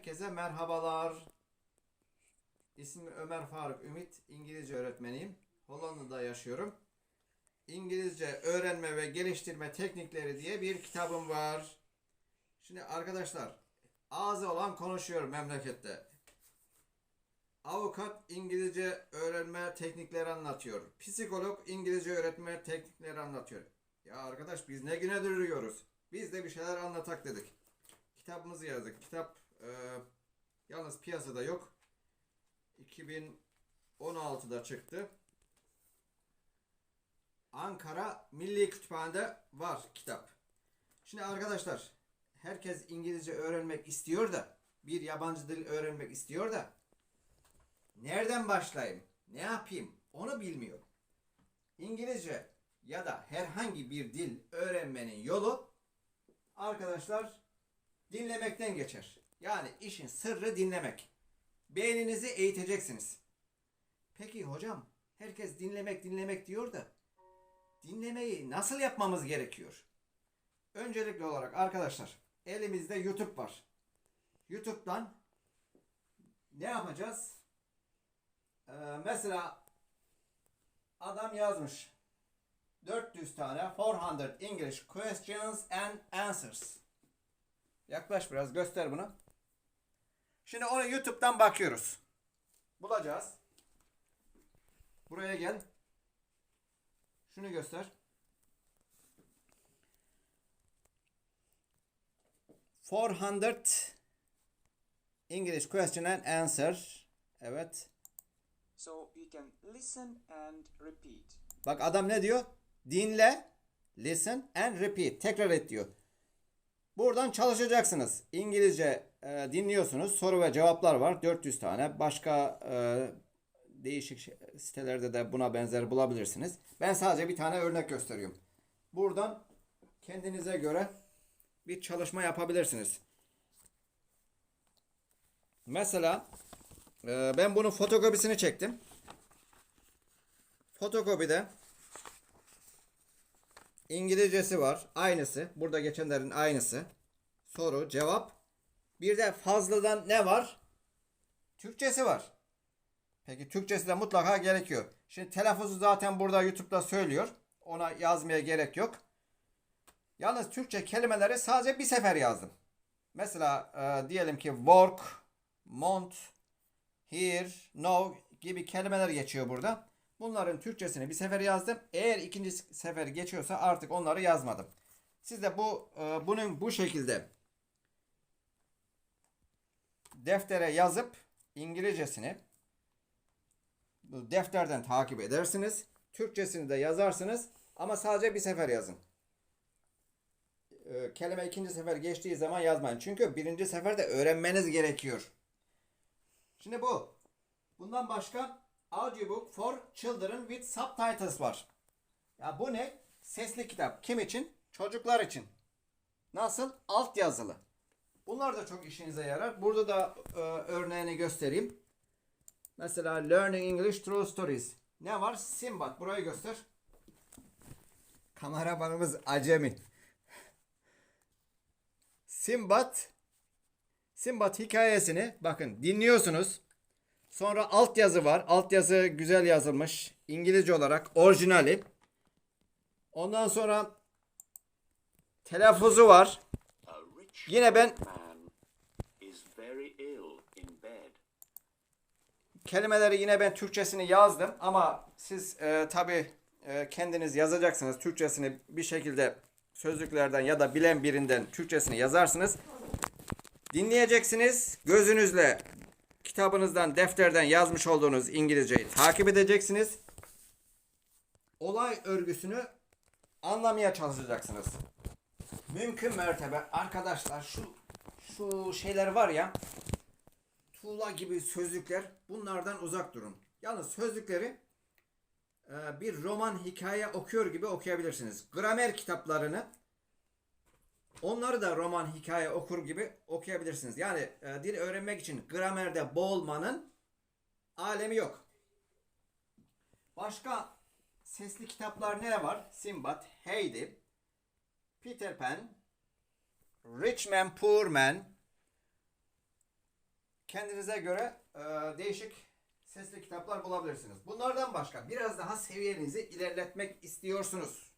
Herkese merhabalar. İsmim Ömer Faruk Ümit. İngilizce öğretmeniyim. Hollanda'da yaşıyorum. İngilizce öğrenme ve geliştirme teknikleri diye bir kitabım var. Şimdi arkadaşlar ağzı olan konuşuyor memlekette. Avukat İngilizce öğrenme teknikleri anlatıyor. Psikolog İngilizce öğretme teknikleri anlatıyor. Ya arkadaş biz ne güne duruyoruz? Biz de bir şeyler anlatak dedik. Kitabımızı yazdık. Kitap e, yalnız piyasada yok. 2016'da çıktı. Ankara Milli Kütüphane'de var kitap. Şimdi arkadaşlar herkes İngilizce öğrenmek istiyor da bir yabancı dil öğrenmek istiyor da nereden başlayayım? Ne yapayım? Onu bilmiyor. İngilizce ya da herhangi bir dil öğrenmenin yolu arkadaşlar dinlemekten geçer. Yani işin sırrı dinlemek. Beyninizi eğiteceksiniz. Peki hocam herkes dinlemek dinlemek diyor da dinlemeyi nasıl yapmamız gerekiyor? Öncelikli olarak arkadaşlar elimizde YouTube var. YouTube'dan ne yapacağız? Ee, mesela adam yazmış 400 tane 400 English questions and answers. Yaklaş biraz göster bunu. Şimdi onu YouTube'dan bakıyoruz. Bulacağız. Buraya gel. Şunu göster. 400 English question and answer. Evet. So you can listen and repeat. Bak adam ne diyor? Dinle, listen and repeat. Tekrar et diyor. Buradan çalışacaksınız. İngilizce e, dinliyorsunuz. Soru ve cevaplar var. 400 tane. Başka e, değişik şey- sitelerde de buna benzer bulabilirsiniz. Ben sadece bir tane örnek gösteriyorum. Buradan kendinize göre bir çalışma yapabilirsiniz. Mesela e, ben bunun fotokopisini çektim. Fotokopide İngilizcesi var. Aynısı. Burada geçenlerin aynısı. Soru, cevap. Bir de fazladan ne var? Türkçesi var. Peki Türkçesi de mutlaka gerekiyor. Şimdi telaffuzu zaten burada YouTube'da söylüyor. Ona yazmaya gerek yok. Yalnız Türkçe kelimeleri sadece bir sefer yazdım. Mesela e, diyelim ki work, mont, here, no gibi kelimeler geçiyor burada. Bunların Türkçesini bir sefer yazdım. Eğer ikinci sefer geçiyorsa artık onları yazmadım. Siz de bu e, bunun bu şekilde deftere yazıp İngilizcesini defterden takip edersiniz. Türkçesini de yazarsınız ama sadece bir sefer yazın. E, kelime ikinci sefer geçtiği zaman yazmayın. Çünkü birinci seferde öğrenmeniz gerekiyor. Şimdi bu. Bundan başka audiobook for children with subtitles var. Ya bu ne? Sesli kitap. Kim için? Çocuklar için. Nasıl? Alt yazılı. Bunlar da çok işinize yarar. Burada da e, örneğini göstereyim. Mesela Learning English Through Stories. Ne var? Simbat. Burayı göster. Kameramanımız acemi. Simbat Simbat hikayesini bakın dinliyorsunuz. Sonra altyazı var. Altyazı güzel yazılmış. İngilizce olarak orijinali. Ondan sonra telaffuzu var. Yine ben man is very ill in bed. Kelimeleri yine ben Türkçesini yazdım ama siz e, tabi kendiniz yazacaksınız. Türkçesini bir şekilde sözlüklerden ya da bilen birinden Türkçesini yazarsınız. Dinleyeceksiniz. Gözünüzle kitabınızdan, defterden yazmış olduğunuz İngilizceyi takip edeceksiniz. Olay örgüsünü anlamaya çalışacaksınız. Mümkün mertebe arkadaşlar şu şu şeyler var ya tuğla gibi sözlükler bunlardan uzak durun. Yalnız sözlükleri e, bir roman hikaye okuyor gibi okuyabilirsiniz. Gramer kitaplarını onları da roman hikaye okur gibi okuyabilirsiniz. Yani e, dil öğrenmek için gramerde boğulmanın alemi yok. Başka sesli kitaplar ne var? Simbat, Heidi, Peter Pan, Rich Man, Poor Man, kendinize göre e, değişik sesli kitaplar bulabilirsiniz. Bunlardan başka biraz daha seviyenizi ilerletmek istiyorsunuz.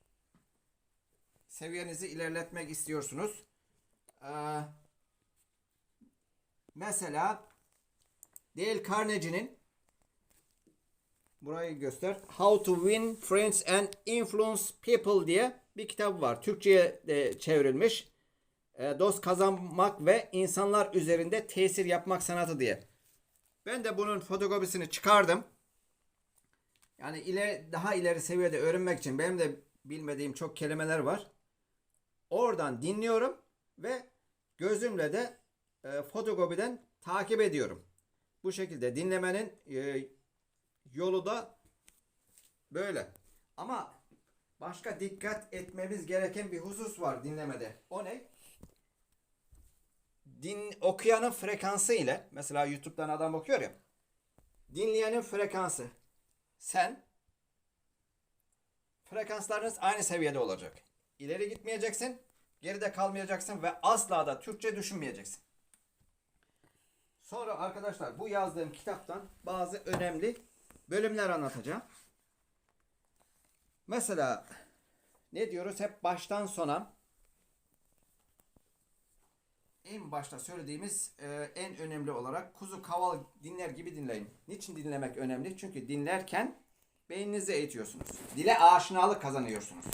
Seviyenizi ilerletmek istiyorsunuz. Ee, mesela Dale Carnegie'nin burayı göster. How to Win Friends and Influence People diye bir kitap var. Türkçe'ye de çevrilmiş. Ee, dost kazanmak ve insanlar üzerinde tesir yapmak sanatı diye. Ben de bunun fotokopisini çıkardım. Yani ileri, daha ileri seviyede öğrenmek için benim de bilmediğim çok kelimeler var. Oradan dinliyorum ve gözümle de e, fotokopiden takip ediyorum. Bu şekilde dinlemenin e, yolu da böyle. Ama başka dikkat etmemiz gereken bir husus var dinlemede. O ne? Din okuyanın frekansı ile mesela YouTube'dan adam okuyor ya. Dinleyenin frekansı. Sen frekanslarınız aynı seviyede olacak. İleri gitmeyeceksin, geride kalmayacaksın ve asla da Türkçe düşünmeyeceksin. Sonra arkadaşlar bu yazdığım kitaptan bazı önemli bölümler anlatacağım. Mesela ne diyoruz? Hep baştan sona en başta söylediğimiz e, en önemli olarak kuzu kaval dinler gibi dinleyin. Niçin dinlemek önemli? Çünkü dinlerken beyninizi eğitiyorsunuz. Dile aşinalık kazanıyorsunuz.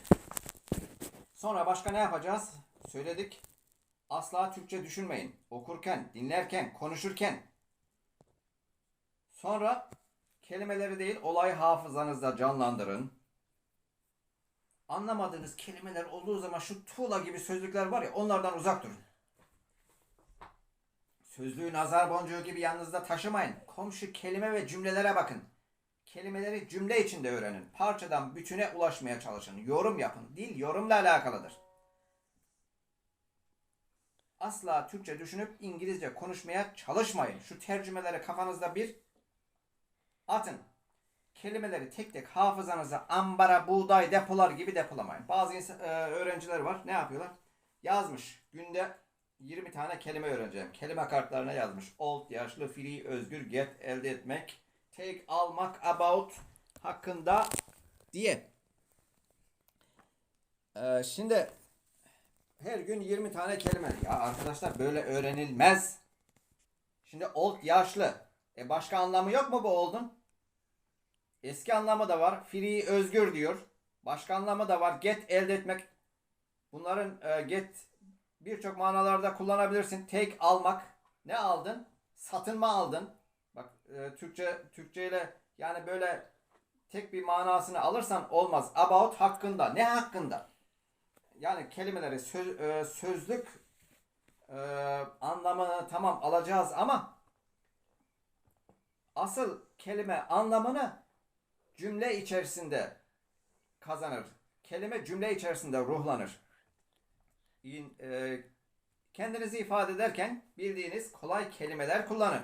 Sonra başka ne yapacağız? Söyledik. Asla Türkçe düşünmeyin. Okurken, dinlerken, konuşurken. Sonra kelimeleri değil olay hafızanızda canlandırın. Anlamadığınız kelimeler olduğu zaman şu tuğla gibi sözlükler var ya onlardan uzak durun. Sözlüğü nazar boncuğu gibi yanınızda taşımayın. Komşu kelime ve cümlelere bakın. Kelimeleri cümle içinde öğrenin. Parçadan bütüne ulaşmaya çalışın. Yorum yapın. Dil yorumla alakalıdır. Asla Türkçe düşünüp İngilizce konuşmaya çalışmayın. Şu tercümeleri kafanızda bir atın. Kelimeleri tek tek hafızanıza ambara, buğday depolar gibi depolamayın. Bazı insan, e, öğrenciler var. Ne yapıyorlar? Yazmış. Günde 20 tane kelime öğreneceğim. Kelime kartlarına yazmış. Old, yaşlı, free, özgür, get, elde etmek, take, almak, about, hakkında diye. Ee, şimdi her gün 20 tane kelime. Ya arkadaşlar böyle öğrenilmez. Şimdi old, yaşlı. E başka anlamı yok mu bu old'un? Eski anlamı da var. Free, özgür diyor. Başka anlamı da var. Get, elde etmek. Bunların e, get birçok manalarda kullanabilirsin. Take almak. Ne aldın? Satın mı aldın? Bak e, Türkçe Türkçe ile yani böyle tek bir manasını alırsan olmaz. About hakkında. Ne hakkında? Yani kelimeleri söz, e, sözlük e, anlamını tamam alacağız ama asıl kelime anlamını cümle içerisinde kazanır. Kelime cümle içerisinde ruhlanır. E, kendinizi ifade ederken bildiğiniz kolay kelimeler kullanın.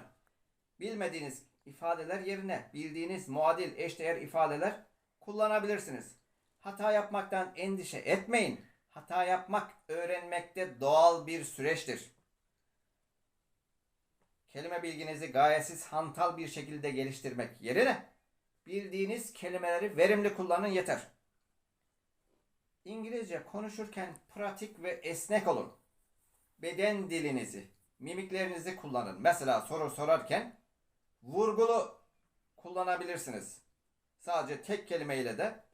Bilmediğiniz ifadeler yerine bildiğiniz muadil eşdeğer ifadeler kullanabilirsiniz. Hata yapmaktan endişe etmeyin. Hata yapmak öğrenmekte doğal bir süreçtir. Kelime bilginizi gayetsiz hantal bir şekilde geliştirmek yerine bildiğiniz kelimeleri verimli kullanın yeter. İngilizce konuşurken pratik ve esnek olun. Beden dilinizi, mimiklerinizi kullanın. Mesela soru sorarken vurgulu kullanabilirsiniz. Sadece tek kelimeyle de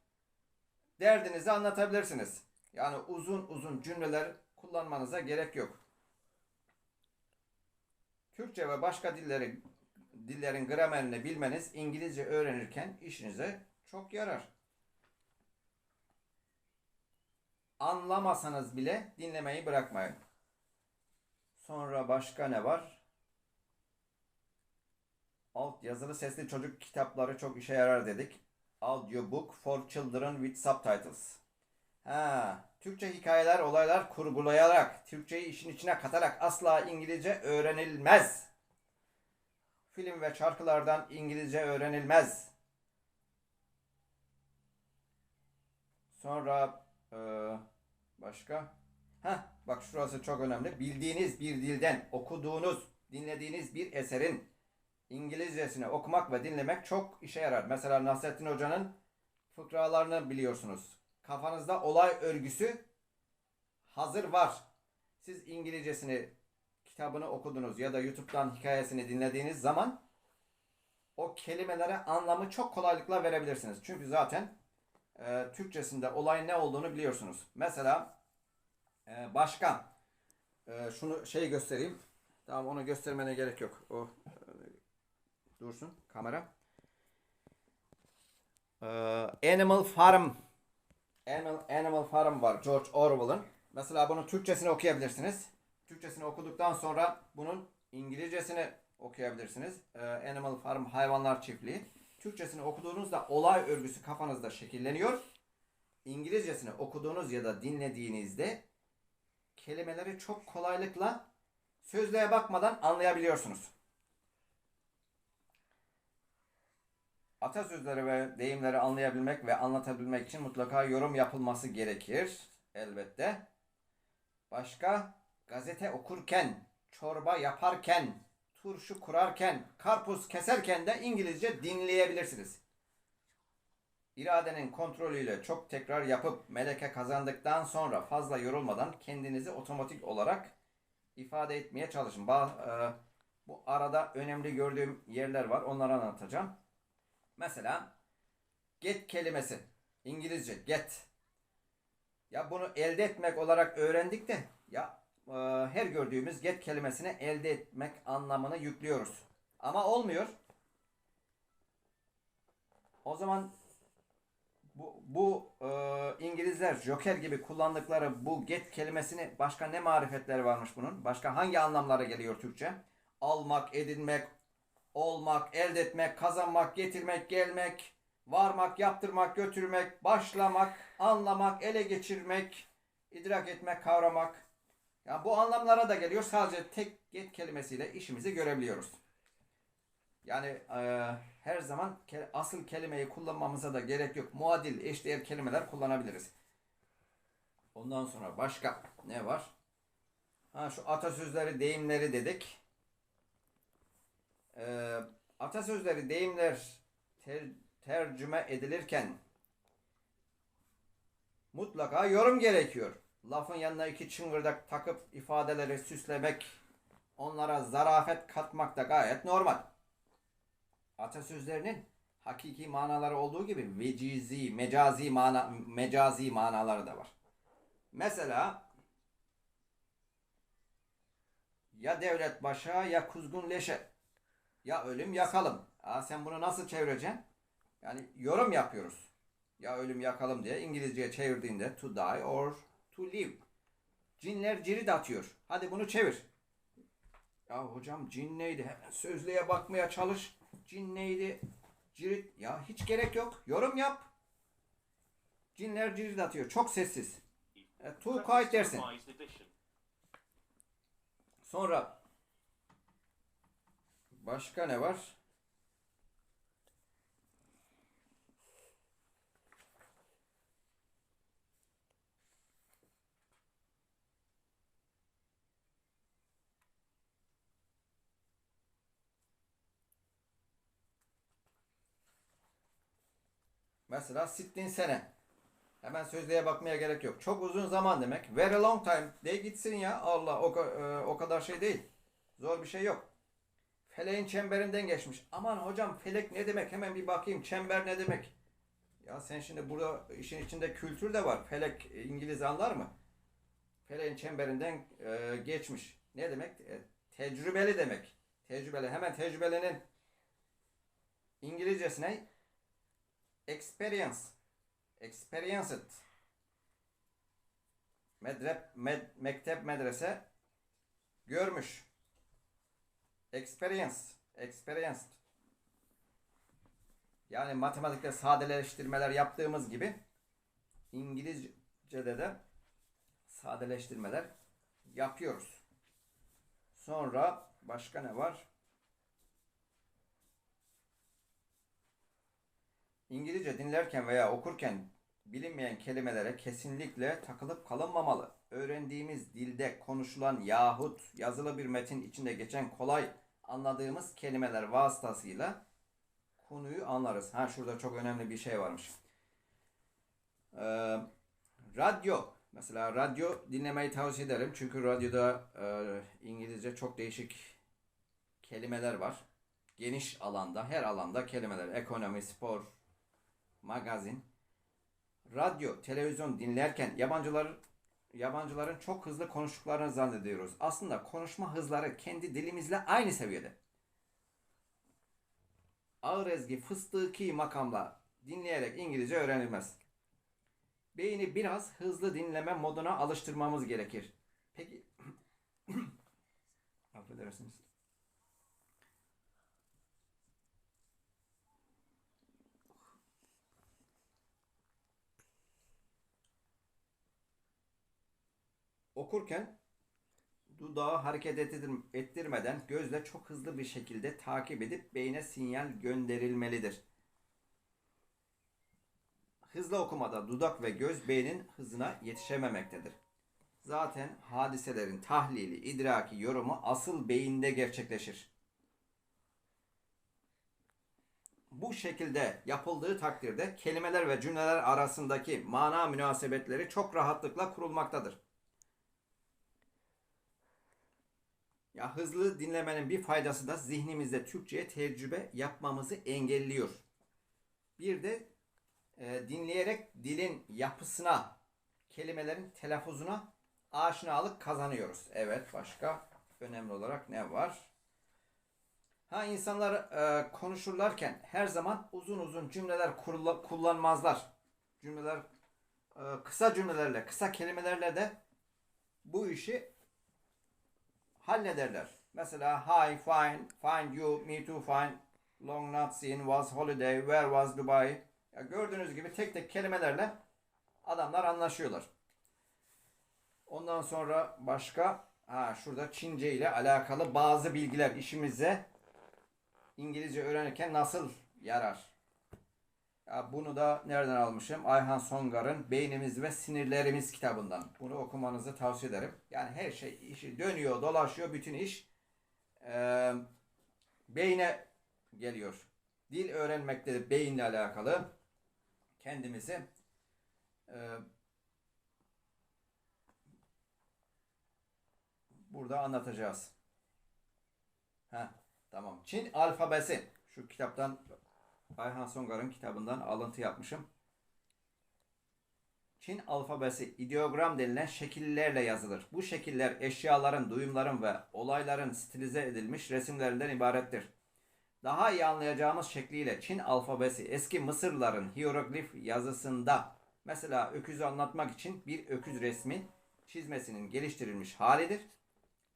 derdinizi anlatabilirsiniz. Yani uzun uzun cümleler kullanmanıza gerek yok. Türkçe ve başka dilleri dillerin gramerini bilmeniz İngilizce öğrenirken işinize çok yarar. Anlamasanız bile dinlemeyi bırakmayın. Sonra başka ne var? Alt yazılı sesli çocuk kitapları çok işe yarar dedik. Audiobook for children with subtitles. Ha, Türkçe hikayeler, olaylar kurgulayarak, Türkçeyi işin içine katarak asla İngilizce öğrenilmez. Film ve şarkılardan İngilizce öğrenilmez. Sonra eee, başka? Ha, bak şurası çok önemli. Bildiğiniz bir dilden okuduğunuz dinlediğiniz bir eserin İngilizcesini okumak ve dinlemek çok işe yarar. Mesela Nasrettin Hoca'nın fıkralarını biliyorsunuz. Kafanızda olay örgüsü hazır var. Siz İngilizcesini kitabını okudunuz ya da YouTube'dan hikayesini dinlediğiniz zaman o kelimelere anlamı çok kolaylıkla verebilirsiniz. Çünkü zaten e, Türkçesinde olay ne olduğunu biliyorsunuz. Mesela e, başkan e, şunu şey göstereyim. Tamam onu göstermene gerek yok. O e, dursun kamera. E, Animal Farm Animal, Animal Farm var George Orwell'ın. Mesela bunun Türkçesini okuyabilirsiniz. Türkçesini okuduktan sonra bunun İngilizcesini okuyabilirsiniz. Ee, Animal Farm Hayvanlar Çiftliği. Türkçesini okuduğunuzda olay örgüsü kafanızda şekilleniyor. İngilizcesini okuduğunuz ya da dinlediğinizde kelimeleri çok kolaylıkla sözlüğe bakmadan anlayabiliyorsunuz. Atasözleri ve deyimleri anlayabilmek ve anlatabilmek için mutlaka yorum yapılması gerekir. Elbette. Başka gazete okurken, çorba yaparken, turşu kurarken, karpuz keserken de İngilizce dinleyebilirsiniz. İradenin kontrolüyle çok tekrar yapıp meleke kazandıktan sonra fazla yorulmadan kendinizi otomatik olarak ifade etmeye çalışın. Ba- e, bu arada önemli gördüğüm yerler var. Onları anlatacağım. Mesela get kelimesi. İngilizce get. Ya bunu elde etmek olarak öğrendik de ya e, her gördüğümüz get kelimesini elde etmek anlamını yüklüyoruz. Ama olmuyor. O zaman bu, bu e, İngilizler Joker gibi kullandıkları bu get kelimesini başka ne marifetleri varmış bunun? Başka hangi anlamlara geliyor Türkçe? Almak, edinmek, olmak, elde etmek, kazanmak, getirmek, gelmek, varmak, yaptırmak, götürmek, başlamak, anlamak, ele geçirmek, idrak etmek, kavramak. Ya bu anlamlara da geliyor. Sadece tek get kelimesiyle işimizi görebiliyoruz. Yani e, her zaman ke- asıl kelimeyi kullanmamıza da gerek yok. Muadil, eşdeğer kelimeler kullanabiliriz. Ondan sonra başka ne var? Ha şu atasözleri, deyimleri dedik. Ee, atasözleri, deyimler ter- tercüme edilirken mutlaka yorum gerekiyor. Lafın yanına iki çıngırdak takıp ifadeleri süslemek, onlara zarafet katmak da gayet normal. Atasözlerinin hakiki manaları olduğu gibi vecizi, mecazi mana mecazi manaları da var. Mesela ya devlet başa ya kuzgun leşe ya ölüm yakalım. Aa, sen bunu nasıl çevireceksin? Yani yorum yapıyoruz. Ya ölüm yakalım diye İngilizceye çevirdiğinde to die or to live. Cinler cirit atıyor. Hadi bunu çevir. Ya hocam cin neydi? Hemen sözlüğe bakmaya çalış. Cin neydi? Cirit. Ya hiç gerek yok. Yorum yap. Cinler cirit atıyor. Çok sessiz. E, to quiet dersin. Sonra başka ne var? Mesela sittin sene. Hemen sözlüğe bakmaya gerek yok. Çok uzun zaman demek. Very long time. De gitsin ya. Allah o, e, o kadar şey değil. Zor bir şey yok. Feleğin çemberinden geçmiş. Aman hocam felek ne demek? Hemen bir bakayım. Çember ne demek? Ya sen şimdi burada işin içinde kültür de var. Felek e, İngiliz anlar mı? Feleğin çemberinden e, geçmiş. Ne demek? E, tecrübeli demek. Tecrübeli. Hemen tecrübelinin İngilizcesi ne? Experience. Experienced. Medrep, med, mektep, medrese görmüş. Experience. Experienced. Yani matematikte sadeleştirmeler yaptığımız gibi İngilizce'de de sadeleştirmeler yapıyoruz. Sonra başka ne var? İngilizce dinlerken veya okurken bilinmeyen kelimelere kesinlikle takılıp kalınmamalı. öğrendiğimiz dilde konuşulan yahut yazılı bir metin içinde geçen kolay anladığımız kelimeler vasıtasıyla konuyu anlarız. Ha şurada çok önemli bir şey varmış. Ee, radyo. Mesela radyo dinlemeyi tavsiye ederim. Çünkü radyoda e, İngilizce çok değişik kelimeler var. Geniş alanda, her alanda kelimeler. Ekonomi, spor, magazin. Radyo, televizyon dinlerken yabancılar yabancıların çok hızlı konuştuklarını zannediyoruz. Aslında konuşma hızları kendi dilimizle aynı seviyede. Ağır ezgi, fıstıki makamla dinleyerek İngilizce öğrenilmez. Beyni biraz hızlı dinleme moduna alıştırmamız gerekir. Peki affedersiniz. Okurken dudağı hareket ettir- ettirmeden gözle çok hızlı bir şekilde takip edip beyne sinyal gönderilmelidir. Hızlı okumada dudak ve göz beynin hızına yetişememektedir. Zaten hadiselerin tahlili, idraki, yorumu asıl beyinde gerçekleşir. Bu şekilde yapıldığı takdirde kelimeler ve cümleler arasındaki mana münasebetleri çok rahatlıkla kurulmaktadır. Ya hızlı dinlemenin bir faydası da zihnimizde Türkçe'ye tecrübe yapmamızı engelliyor. Bir de e, dinleyerek dilin yapısına, kelimelerin telaffuzuna aşinalık kazanıyoruz. Evet, başka önemli olarak ne var? Ha insanlar e, konuşurlarken her zaman uzun uzun cümleler kurula- kullanmazlar. Cümleler e, kısa cümlelerle, kısa kelimelerle de bu işi hallederler. Mesela hi, fine, find you, me too, fine, long not seen, was holiday, where was Dubai. Ya gördüğünüz gibi tek tek kelimelerle adamlar anlaşıyorlar. Ondan sonra başka ha şurada Çince ile alakalı bazı bilgiler işimize İngilizce öğrenirken nasıl yarar? Bunu da nereden almışım? Ayhan Songar'ın Beynimiz ve Sinirlerimiz kitabından. Bunu okumanızı tavsiye ederim. Yani her şey işi dönüyor, dolaşıyor. Bütün iş eee beyne geliyor. Dil öğrenmekte beyinle alakalı. Kendimizi eee, burada anlatacağız. Ha, tamam. Çin alfabesi. Şu kitaptan Ayhan Songar'ın kitabından alıntı yapmışım. Çin alfabesi ideogram denilen şekillerle yazılır. Bu şekiller eşyaların, duyumların ve olayların stilize edilmiş resimlerinden ibarettir. Daha iyi anlayacağımız şekliyle Çin alfabesi eski Mısırlıların hieroglif yazısında mesela öküzü anlatmak için bir öküz resmi çizmesinin geliştirilmiş halidir.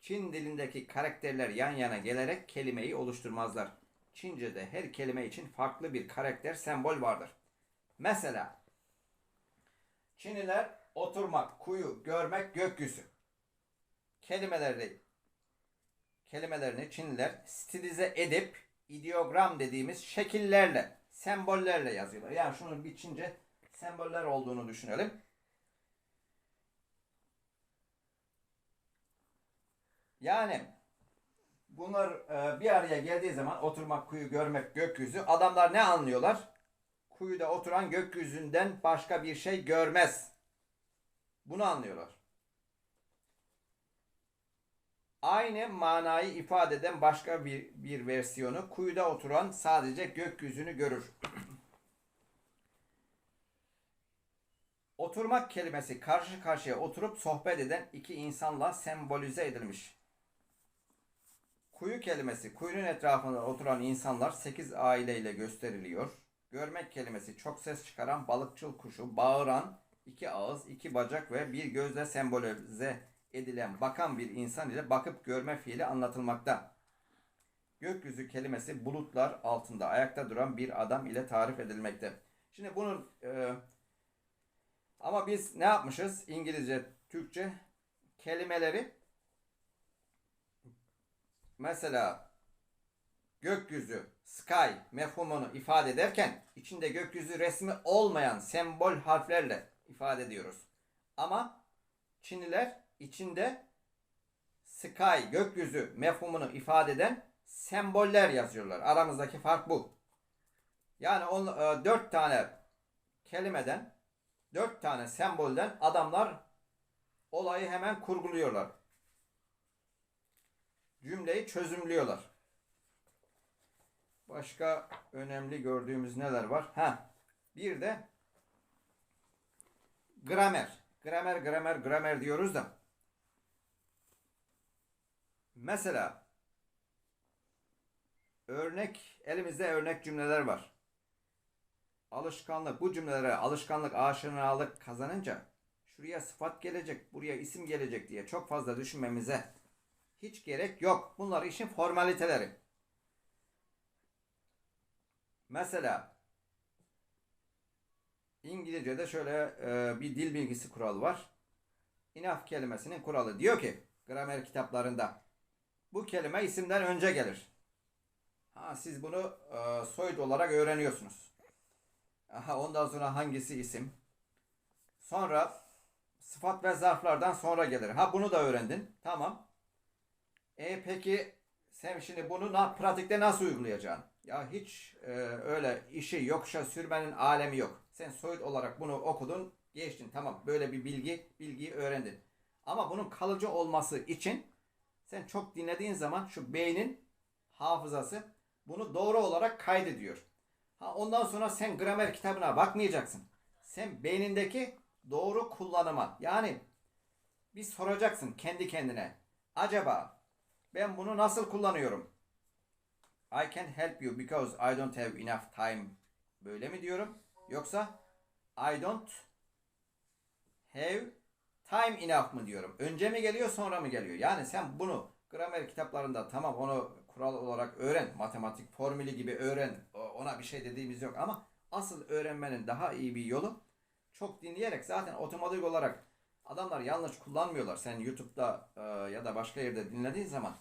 Çin dilindeki karakterler yan yana gelerek kelimeyi oluşturmazlar. Çince'de her kelime için farklı bir karakter sembol vardır. Mesela Çinliler oturmak, kuyu, görmek, gökyüzü. Kelimeleri kelimelerini Çinliler stilize edip ideogram dediğimiz şekillerle, sembollerle yazıyorlar. Yani şunun bir Çince semboller olduğunu düşünelim. Yani bunlar e, bir araya geldiği zaman oturmak, kuyu, görmek, gökyüzü adamlar ne anlıyorlar? Kuyuda oturan gökyüzünden başka bir şey görmez. Bunu anlıyorlar. Aynı manayı ifade eden başka bir, bir versiyonu kuyuda oturan sadece gökyüzünü görür. Oturmak kelimesi karşı karşıya oturup sohbet eden iki insanla sembolize edilmiş. Kuyu kelimesi kuyunun etrafında oturan insanlar 8 aileyle gösteriliyor. Görmek kelimesi çok ses çıkaran balıkçıl kuşu, bağıran, iki ağız, iki bacak ve bir gözle sembolize edilen bakan bir insan ile bakıp görme fiili anlatılmakta. Gökyüzü kelimesi bulutlar altında ayakta duran bir adam ile tarif edilmekte. Şimdi bunun e, ama biz ne yapmışız? İngilizce, Türkçe kelimeleri mesela gökyüzü, sky mefhumunu ifade ederken içinde gökyüzü resmi olmayan sembol harflerle ifade ediyoruz. Ama Çinliler içinde sky, gökyüzü mefhumunu ifade eden semboller yazıyorlar. Aramızdaki fark bu. Yani on, e, dört tane kelimeden, dört tane sembolden adamlar olayı hemen kurguluyorlar. Cümleyi çözümlüyorlar. Başka önemli gördüğümüz neler var? Ha, bir de gramer. Gramer, gramer, gramer diyoruz da. Mesela örnek, elimizde örnek cümleler var. Alışkanlık, bu cümlelere alışkanlık, aşinalık kazanınca şuraya sıfat gelecek, buraya isim gelecek diye çok fazla düşünmemize hiç gerek yok. Bunlar işin formaliteleri. Mesela İngilizce'de şöyle e, bir dil bilgisi kuralı var. Enough kelimesinin kuralı diyor ki gramer kitaplarında bu kelime isimden önce gelir. Ha, siz bunu e, soyut olarak öğreniyorsunuz. Aha, ondan sonra hangisi isim? Sonra sıfat ve zarflardan sonra gelir. Ha bunu da öğrendin. Tamam. E peki sen şimdi bunu na, pratikte nasıl uygulayacaksın? Ya hiç e, öyle işi yokuşa sürmenin alemi yok. Sen soyut olarak bunu okudun, geçtin. Tamam böyle bir bilgi, bilgiyi öğrendin. Ama bunun kalıcı olması için sen çok dinlediğin zaman şu beynin hafızası bunu doğru olarak kaydediyor. Ha ondan sonra sen gramer kitabına bakmayacaksın. Sen beynindeki doğru kullanıma yani bir soracaksın kendi kendine. Acaba ben bunu nasıl kullanıyorum? I can help you because I don't have enough time. Böyle mi diyorum? Yoksa I don't have time enough mı diyorum? Önce mi geliyor sonra mı geliyor? Yani sen bunu gramer kitaplarında tamam onu kural olarak öğren. Matematik formülü gibi öğren. Ona bir şey dediğimiz yok ama asıl öğrenmenin daha iyi bir yolu çok dinleyerek zaten otomatik olarak adamlar yanlış kullanmıyorlar. Sen YouTube'da e, ya da başka yerde dinlediğin zaman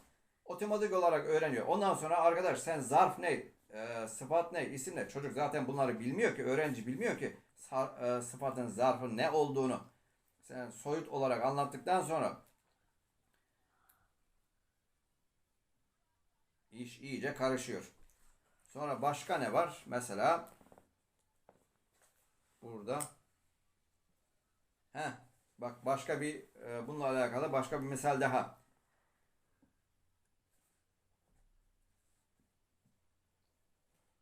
otomatik olarak öğreniyor. Ondan sonra arkadaş sen zarf ne, e, sıfat ne, isim ne? Çocuk zaten bunları bilmiyor ki, öğrenci bilmiyor ki sar- e, sıfatın, zarfın ne olduğunu. Sen soyut olarak anlattıktan sonra iş iyice karışıyor. Sonra başka ne var? Mesela burada He, bak başka bir e, bununla alakalı başka bir misal daha.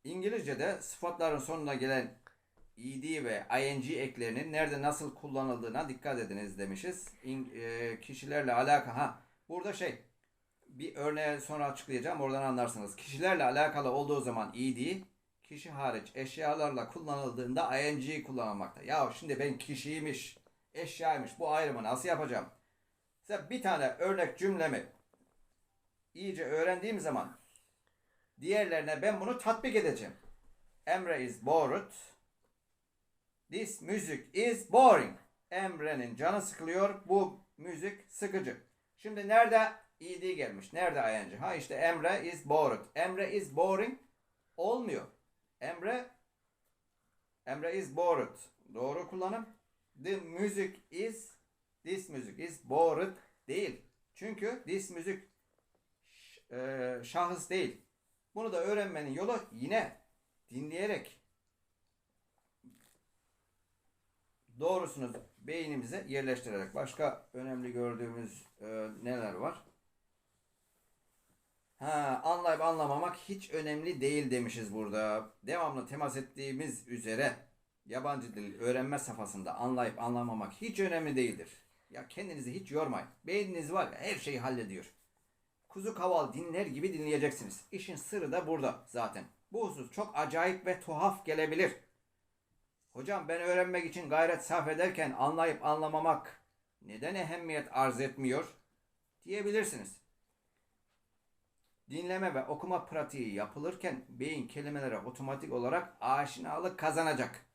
İngilizce'de sıfatların sonuna gelen ed ve ing eklerinin nerede nasıl kullanıldığına dikkat ediniz demişiz. İng- e, kişilerle alaka ha burada şey bir örneğe sonra açıklayacağım oradan anlarsınız. Kişilerle alakalı olduğu zaman ed kişi hariç eşyalarla kullanıldığında ing kullanılmakta. Ya şimdi ben kişiymiş, eşyaymış bu ayrımı nasıl yapacağım? Mesela bir tane örnek cümlemi iyice öğrendiğim zaman diğerlerine ben bunu tatbik edeceğim. Emre is bored. This music is boring. Emre'nin canı sıkılıyor. Bu müzik sıkıcı. Şimdi nerede ed gelmiş? Nerede ing? Ha işte Emre is bored. Emre is boring olmuyor. Emre Emre is bored. Doğru kullanım. The music is this music is bored değil. Çünkü this music e, şahıs değil. Bunu da öğrenmenin yolu yine dinleyerek doğrusunu beynimize yerleştirerek. Başka önemli gördüğümüz e, neler var? Ha, anlayıp anlamamak hiç önemli değil demişiz burada. Devamlı temas ettiğimiz üzere yabancı dil öğrenme safhasında anlayıp anlamamak hiç önemli değildir. Ya kendinizi hiç yormayın. Beyniniz var her şeyi hallediyor. Kuzu kaval dinler gibi dinleyeceksiniz. İşin sırrı da burada zaten. Bu husus çok acayip ve tuhaf gelebilir. Hocam ben öğrenmek için gayret sarf ederken anlayıp anlamamak neden ehemmiyet arz etmiyor diyebilirsiniz. Dinleme ve okuma pratiği yapılırken beyin kelimelere otomatik olarak aşinalık kazanacak.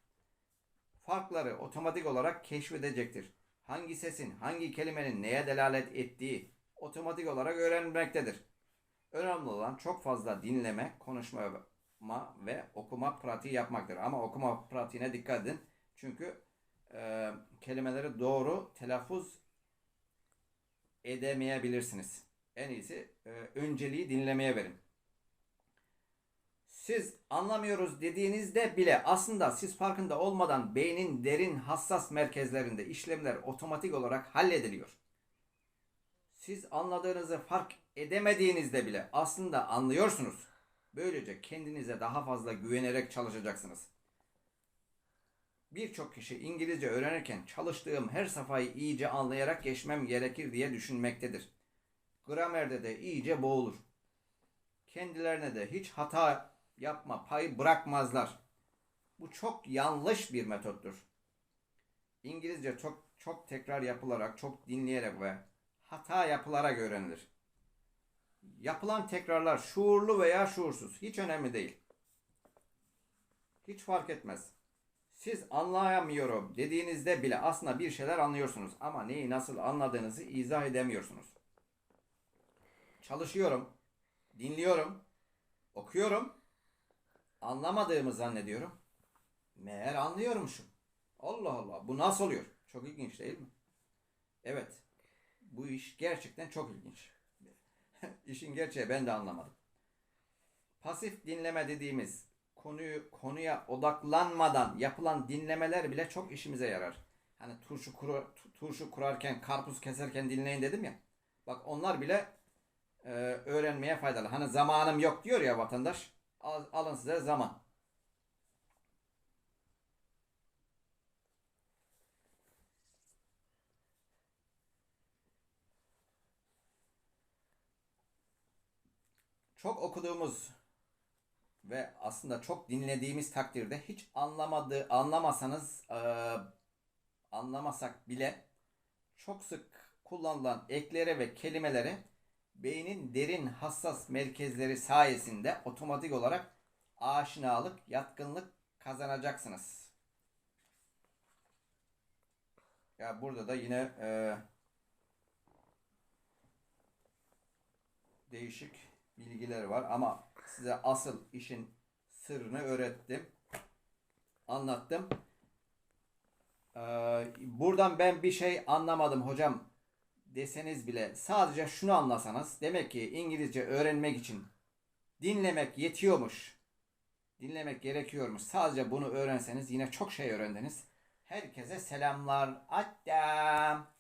Farkları otomatik olarak keşfedecektir. Hangi sesin, hangi kelimenin neye delalet ettiği otomatik olarak öğrenilmektedir. Önemli olan çok fazla dinleme, konuşma ve okuma pratiği yapmaktır. Ama okuma pratiğine dikkat edin. Çünkü e, kelimeleri doğru telaffuz edemeyebilirsiniz. En iyisi e, önceliği dinlemeye verin. Siz anlamıyoruz dediğinizde bile aslında siz farkında olmadan beynin derin hassas merkezlerinde işlemler otomatik olarak hallediliyor. Siz anladığınızı fark edemediğinizde bile aslında anlıyorsunuz. Böylece kendinize daha fazla güvenerek çalışacaksınız. Birçok kişi İngilizce öğrenirken çalıştığım her safhayı iyice anlayarak geçmem gerekir diye düşünmektedir. Gramerde de iyice boğulur. Kendilerine de hiç hata yapma payı bırakmazlar. Bu çok yanlış bir metottur. İngilizce çok çok tekrar yapılarak, çok dinleyerek ve hata yapılarak öğrenilir. Yapılan tekrarlar şuurlu veya şuursuz hiç önemli değil. Hiç fark etmez. Siz anlayamıyorum dediğinizde bile aslında bir şeyler anlıyorsunuz ama neyi nasıl anladığınızı izah edemiyorsunuz. Çalışıyorum, dinliyorum, okuyorum, anlamadığımı zannediyorum. Meğer anlıyormuşum. Allah Allah bu nasıl oluyor? Çok ilginç değil mi? Evet. Bu iş gerçekten çok ilginç. İşin gerçeği ben de anlamadım. Pasif dinleme dediğimiz konuyu konuya odaklanmadan yapılan dinlemeler bile çok işimize yarar. Hani turşu kuru, turşu kurarken, karpuz keserken dinleyin dedim ya. Bak onlar bile e, öğrenmeye faydalı. Hani zamanım yok diyor ya vatandaş. Al, alın size zaman. Çok okuduğumuz ve aslında çok dinlediğimiz takdirde hiç anlamadığı anlamasanız eee, anlamasak bile çok sık kullanılan eklere ve kelimelere beynin derin hassas merkezleri sayesinde otomatik olarak aşinalık, yatkınlık kazanacaksınız. Ya burada da yine eee, değişik bilgiler var ama size asıl işin sırrını öğrettim. Anlattım. Ee, buradan ben bir şey anlamadım hocam deseniz bile sadece şunu anlasanız demek ki İngilizce öğrenmek için dinlemek yetiyormuş. Dinlemek gerekiyormuş. Sadece bunu öğrenseniz yine çok şey öğrendiniz. Herkese selamlar. Attam.